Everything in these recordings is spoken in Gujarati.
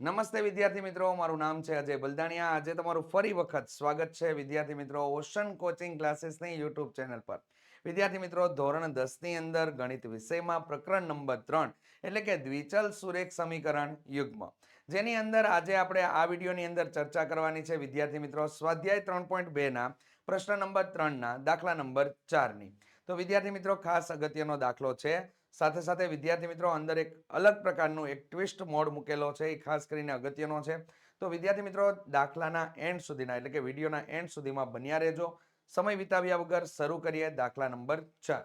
નમસ્તે વિદ્યાર્થી મિત્રો, મારું નામ છે અજય બલદાણિયા. આજે તમારું ફરી વખત સ્વાગત છે વિદ્યાર્થી મિત્રો ઓશન કોચિંગ ક્લાસીસની યુટ્યુબ ચેનલ પર. વિદ્યાર્થી મિત્રો, ધોરણ દસની અંદર ગણિત વિષયમાં પ્રકરણ નંબર ત્રણ, એટલે કે દ્વિચલ સુરેખ સમીકરણ યુગ્મ. જેની અંદર આજે આપણે આ વિડીયોની અંદર ચર્ચા કરવાની છે વિદ્યાર્થી મિત્રો, સ્વાધ્યાય ત્રણ પોઈન્ટ બેના પ્રશ્ન નંબર ત્રણના દાખલા નંબર ચારની. તો વિદ્યાર્થી મિત્રો, ખાસ અગત્યનો દાખલો છે સાથે સાથે વિદ્યાર્થી મિત્રો અંદર એક અલગ પ્રકારનું એક ટ્વિસ્ટ મોડ મૂકેલો છે, એ ખાસ કરીને અગત્યનો છે. તો વિદ્યાર્થી મિત્રો, દાખલાના એન્ડ સુધીના, એટલે કે વિડીયોના એન્ડ સુધીમાં બન્યા રહેજો. સમય વિતાવ્યા વગર શરૂ કરીએ દાખલા નંબર ચાર.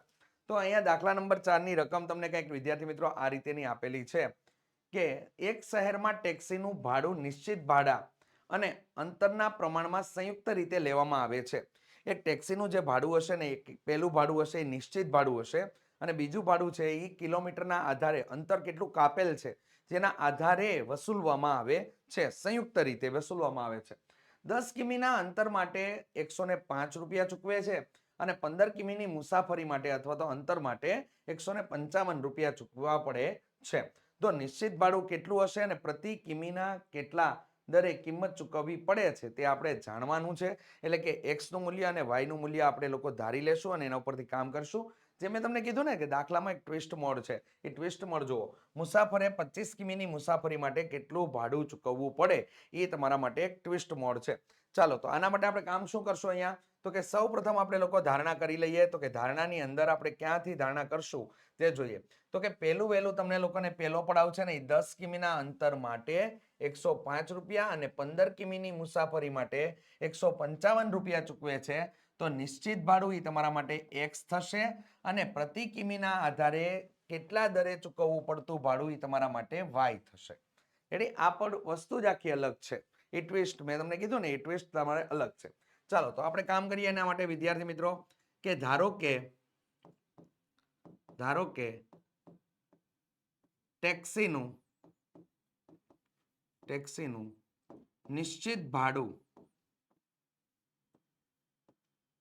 તો અહીંયા દાખલા નંબર ચારની રકમ તમને કંઈક વિદ્યાર્થી મિત્રો આ રીતેની આપેલી છે કે એક શહેરમાં ટેક્સીનું ભાડું નિશ્ચિત ભાડા અને અંતરના પ્રમાણમાં સંયુક્ત રીતે લેવામાં આવે છે. એક ટેક્સીનું જે ભાડું હશે ને એક પહેલું ભાડું હશે, એ નિશ્ચિત ભાડું હશે. અને બીજું ભાડું છે એ કિલોમીટરના આધારે અંતર કેટલું કાપેલ છે, જેના આધારે વસૂલવામાં આવે છે, સંયુક્ત રીતે વસૂલવામાં આવે છે. દસ કિમીના અંતર માટે એકસો ને પાંચ રૂપિયા ચૂકવે છે અને પંદર કિમીની મુસાફરી માટે અથવા તો અંતર માટે એકસો ને પંચાવન રૂપિયા ચૂકવવા પડે છે. તો નિશ્ચિત ભાડું કેટલું હશે અને પ્રતિ કિમીના કેટલા દરે કિંમત ચૂકવવી પડે છે તે આપણે જાણવાનું છે. એટલે કે એક્સનું મૂલ્ય અને વાયનું મૂલ્ય આપણે લોકો ધારી લેશું અને એના ઉપરથી કામ કરશું. જે મેં તમને કીધું ને કે દાખલામાં એક ટ્વિસ્ટ મોડ છે. એ ટ્વિસ્ટ મોડ જુઓ. મુસાફરે પચીસ કિમીની મુસાફરી માટે કેટલું ભાડું ચૂકવવું પડે? એ તમારા માટે એક ટ્વિસ્ટ મોડ છે. ચાલો, તો આના માટે આપણે કામ શું કરશું અહીંયા? તો કે સૌ પ્રથમ આપણે લોકો ધારણા કરી લઈએ. તો કે ધારણાની અંદર આપણે ક્યાંથી ધારણા કરશું તે જોઈએ. તો કે પહેલું વહેલું તમને લોકોને પહેલો પડાવ છે ને, એ દસ કિમીના અંતર માટે એકસો પાંચ રૂપિયા અને પંદર કિમીની મુસાફરી માટે એકસો પંચાવન રૂપિયા ચૂકવે છે. તો નિશ્ચિત ભાડું એ તમારા માટે એક્સ થશે અને પ્રતિ કિમીના આધારે કેટલા દરે ચૂકવવું પડતું ભાડું એ તમારા માટે વાય થશે. એટલે આ પણ વસ્તુ જ આખી અલગ છે. એ ટ્વિસ્ટ મેં તમને કીધું ને, એ ટ્વિસ્ટ તમારે અલગ છે. ચાલો, તો આપણે કામ કરીએ એના માટે, વિદ્યાર્થી મિત્રો, કે ધારો કે ધારો કે, ટેક્સીનું ટેક્સીનું નિશ્ચિત ભાડું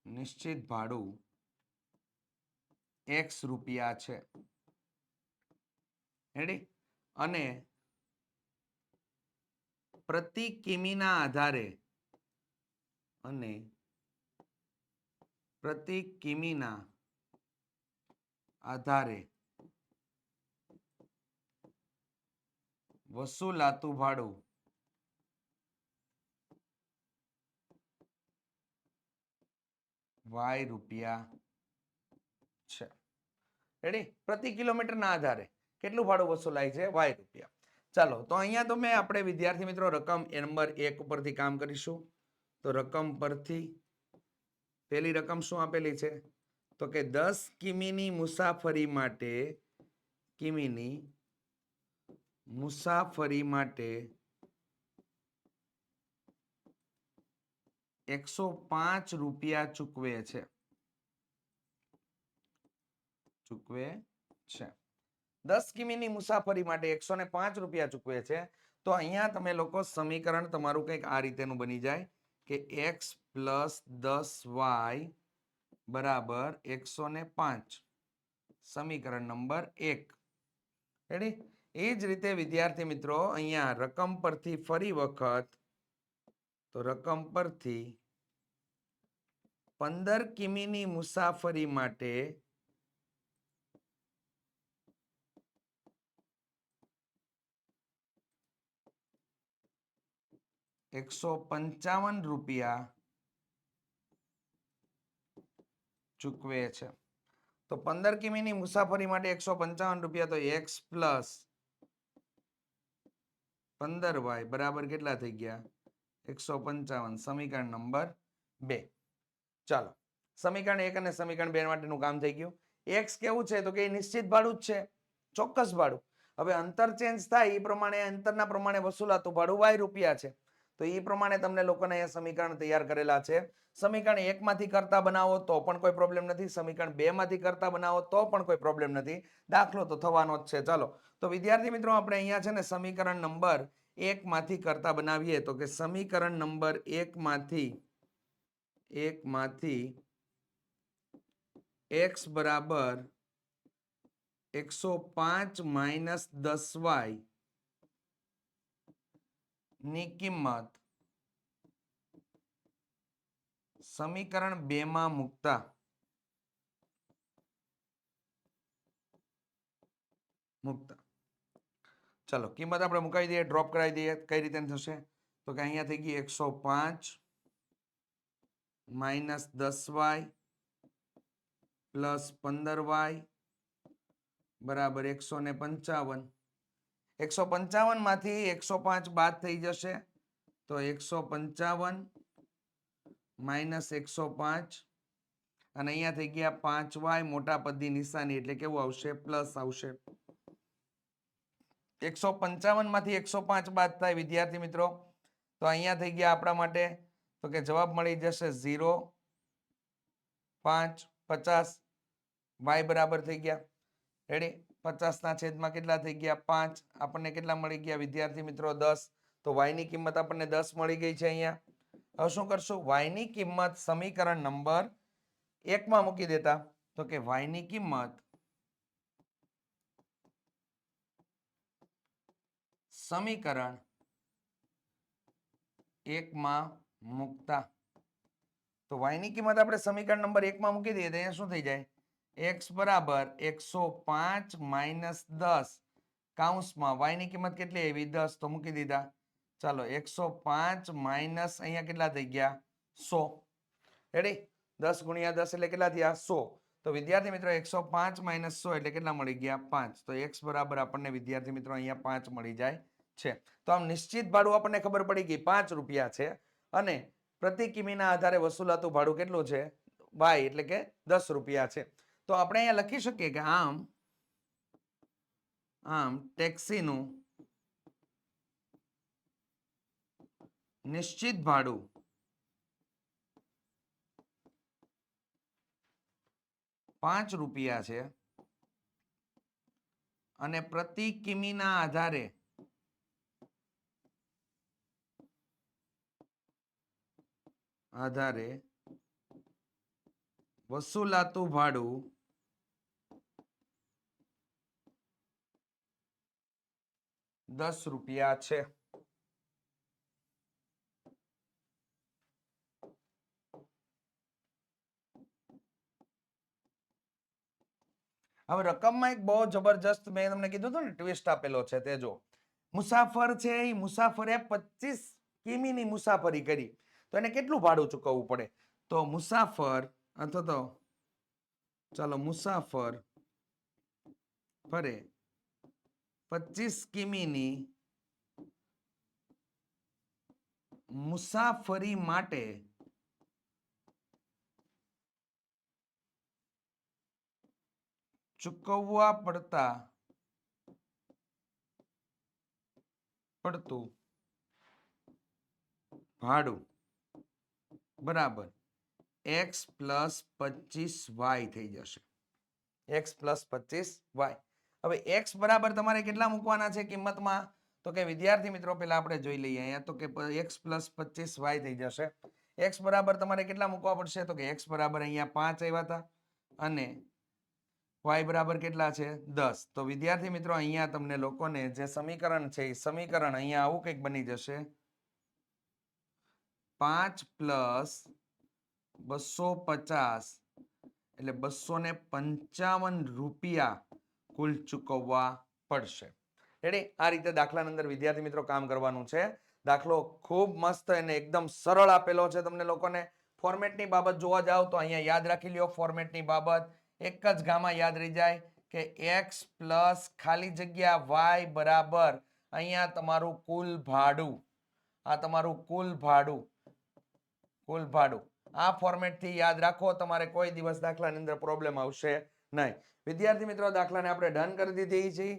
નિશ્ચિત ભાડું એક્સ રૂપિયા છે. રેડી અને પ્રતિ કિમીના આધારે અને પ્રતિ કિમીના આધારે વસૂલાતું ભાડું. વાય રૂપિયા છે. રેડી પ્રતિ કિલોમીટરના આધારે. કેટલું ભાડું વસૂલાય છે? વાય રૂપિયા. ચાલો, તો અહીંયા તો મેં આપણે વિદ્યાર્થી મિત્રો રકમ નંબર એક ઉપરથી કામ કરીશું. તો રકમ પરથી પેલી રકમ શું આપેલી છે? તો કે દસ કિમીની મુસાફરી માટે કિમીની મુસાફરી માટે એકસો પાંચ રૂપિયા ચૂકવે છે. ચૂકવે છે. દસ કિમીની મુસાફરી માટે એકસો ને પાંચ રૂપિયા ચૂકવે છે. તો અહીંયા તમે લોકો સમીકરણ તમારું કંઈક આ રીતેનું બની જાય કે એક્સ પ્લસ દસ વાય બરાબર એકસો ને પાંચ. સમીકરણ નંબર એક. રેડી એ જ રીતે વિદ્યાર્થી મિત્રો, અહીંયા રકમ પરથી ફરી વખત, તો રકમ પરથી પંદર કિમીની મુસાફરી માટે એકસો પંચાવન રૂપિયા ચૂકવે છે. તો પંદર કિમીની મુસાફરી માટે એકસો પંચાવન રૂપિયા, તો એક્સ પ્લસ પંદર વાય બરાબર કેટલા થઈ ગયા? એકસો પંચાવન. સમીકરણ નંબર બે. ચાલો. સમીકરણ એક અને સમીકરણ બે માટેનું કામ થઈ ગયું. એક્સ કેવું છે? તો કે નિશ્ચિત ભાડું જ છે. ચોક્કસ ભાડું. હવે અંતર ચેન્જ થાય એ પ્રમાણે, અંતરના પ્રમાણે વસૂલાતું ભાડું વાય રૂપિયા છે. તો એ પ્રમાણે તમને લોકોને અહીંયા સમીકરણ તૈયાર કરેલા છે. સમીકરણ એકમાંથી કરતા બનાવો તો પણ કોઈ પ્રોબ્લેમ નથી. સમીકરણ બેમાંથી કરતા બનાવો તો પણ કોઈ પ્રોબ્લેમ નથી. દાખલો તો થવાનો જ છે. ચાલો. તો વિદ્યાર્થી મિત્રો, આપણે અહીંયા છે ને સમીકરણ નંબર એકમાંથી કરતા બનાવીએ તો કે સમીકરણ નંબર એકમાંથી એકમાંથી એક્સ બરાબર એકસો પાંચ માઇનસ દસ વાય ની કિંમત સમીકરણ બે માં મૂકતા મૂકતા. ચલો, કિંમત આપણે મુકાવી દઈએ ડ્રોપ કરાવી દઈએ, કઈ રીતે થશે? તો કે અહીંયા થઈ ગઈ એકસો પાંચ માઇનસ દસ વાય પ્લસ પંદર વાય બરાબર એકસો ને પંચાવન. એકસો પંચાવનમાંથી એકસો પાંચ બાદ થઈ જશે. તો એકસો પંચાવન માઇનસ એકસો પાંચ. અને અહીંયા થઈ ગયા પાંચ વાય મોટા પદની નિશાની એટલે કેવું આવશે? પ્લસ આવશે. એકસો પંચાવનમાંથી એકસો પાંચ બાદ થાય વિદ્યાર્થી મિત્રો. તો અહીંયા થઈ ગયા આપણા માટે. તો કે જવાબ મળી જશે ઝીરો, પાંચ, પચાસ. વાય બરાબર થઈ ગયા. રેડી પચાસના છેદમાં કેટલા થઈ ગયા? પાંચ. આપણને કેટલા મળી ગયા? વિદ્યાર્થી મિત્રો, દસ. તો વાયની કિંમત આપણને દસ મળી ગઈ છે અહીંયા. હવે શું કરશું? વાયની કિંમત સમીકરણ નંબર એકમાં મૂકી દેતા. તો કે વાયની કિંમત સમીકરણ એકમાં મૂકતા. તો વાયની કિંમત આપણે સમીકરણ નંબર એકમાં મૂકી દઈએ તો અહીંયા શું થઈ જાય? એક્સ બરાબર એકસો પાંચ માઇનસ દસ. કાઉન્સમાં વાયની કિંમત કેટલી આવી? દસ. તો મૂકી દીધા. ચાલો, એકસો પાંચ માઇનસ અહીંયા કેટલા થઈ ગયા? સો. રેડી દસ ગુણ્યા દસ એટલે કેટલા થયા? સો. તો વિદ્યાર્થી મિત્રો, એકસો પાંચ માઇનસ સો એટલે કેટલા મળી ગયા? પાંચ. તો એક્સ બરાબર આપણને વિદ્યાર્થી મિત્રો અહીંયા પાંચ મળી જાય છે. તો આમ નિશ્ચિત ભાડું આપણને ખબર પડી ગઈ, પાંચ રૂપિયા છે. અને પ્રતિ કિમીના આધારે વસૂલાતું ભાડું કેટલું છે? વાય એટલે કે દસ રૂપિયા છે. તો આપણે અહીંયા લખી શકીએ કે આમ આમ ટેક્સીનું નિશ્ચિત ભાડું પાંચ રૂપિયા છે અને પ્રતિ કિમીના આધારે આધારે વસૂલાતું ભાડું દસ રૂપિયા છે. હવે રકમમાં એક બહુ જબરજસ્ત મેં તમને કીધું હતું ને ટ્વિસ્ટ આપેલો છે તે જો. મુસાફર છે એ મુસાફરે પચીસ કિમીની મુસાફરી કરી. તો એને કેટલું ભાડું ચૂકવવું પડે? તો મુસાફર અથવા તો, ચાલો મુસાફર ફરે પચીસ કિમીની મુસાફરી માટે ચૂકવવા પડતા પડતું ભાડું બરાબર એક્સ પ્લસ પચીસ વાય થઈ જશે એક્સ પ્લસ પચીસ વાય હવે એક્સ બરાબર તમારે કેટલા મૂકવાના છે કિંમતમાં? તો કે વિદ્યાર્થી મિત્રો પહેલા આપણે જોઈ લઈએ અહીંયા. તો કે એક્સ પ્લસ પચીસ વાય થઈ જશે. એક્સ બરાબર તમારે કેટલા મૂકવા પડશે? તો કે એક્સ બરાબર અહીંયા પાંચ આવ્યા હતા. અને વાય બરાબર કેટલા છે? દસ. તો વિદ્યાર્થી મિત્રો, અહીંયા તમને લોકોને જે સમીકરણ છે, એ સમીકરણ અહીંયા આવું કંઈક બની જશે. પાંચ પ્લસ બસો પચાસ એટલે બસો ને પંચાવન રૂપિયા. કુલ ચૂકવવા પડશે. રેડી આ રીતે દાખલાની અંદર વિદ્યાર્થી મિત્રો કામ કરવાનું છે. દાખલો ખૂબ મસ્ત અને એકદમ સરળ આપેલો છે તમને લોકોને. ફોર્મેટની બાબત જોવા જાવ તો અહીંયા યાદ રાખી લ્યો. ફોર્મેટની બાબત એક જ ગામાં યાદ રહી જાય કે એક્સ પ્લસ ખાલી જગ્યા વાય બરાબર. અહીંયા તમારું કુલ ભાડું. આ તમારું કુલ ભાડું. કુલ ભાડું. આ ફોર્મેટથી યાદ રાખો, તમારે કોઈ દિવસ દાખલાની અંદર પ્રોબ્લેમ આવશે નહીં. વિદ્યાર્થી મિત્રો, દાખલાને આપણે ડન કરી દીધી છે.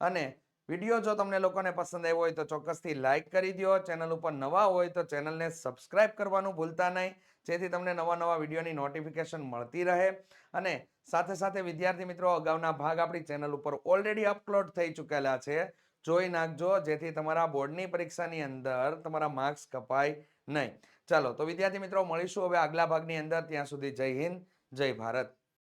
અને વીડિયો જો તમને લોકોને પસંદ આવ્યો હોય તો ચોક્કસથી લાઇક કરી દો ચેનલ ઉપર નવા હોય તો ચેનલને સબસ્ક્રાઇબ કરવાનું ભૂલતા નહીં. જેથી તમને નવા નવા વિડીયોની નોટિફિકેશન મળતી રહે. અને સાથે સાથે વિદ્યાર્થી મિત્રો, અગાઉના ભાગ આપણી ચેનલ ઉપર ઓલરેડી અપલોડ થઈ ચૂકેલા છે. જોઈ નાખજો, જેથી તમારા બોર્ડની પરીક્ષાની અંદર તમારા માર્ક્સ કપાય નહીં. ચાલો, તો વિદ્યાર્થી મિત્રો, મળીશું હવે આગલા ભાગની અંદર. ત્યાં સુધી જય હિન્દ, જય ભારત.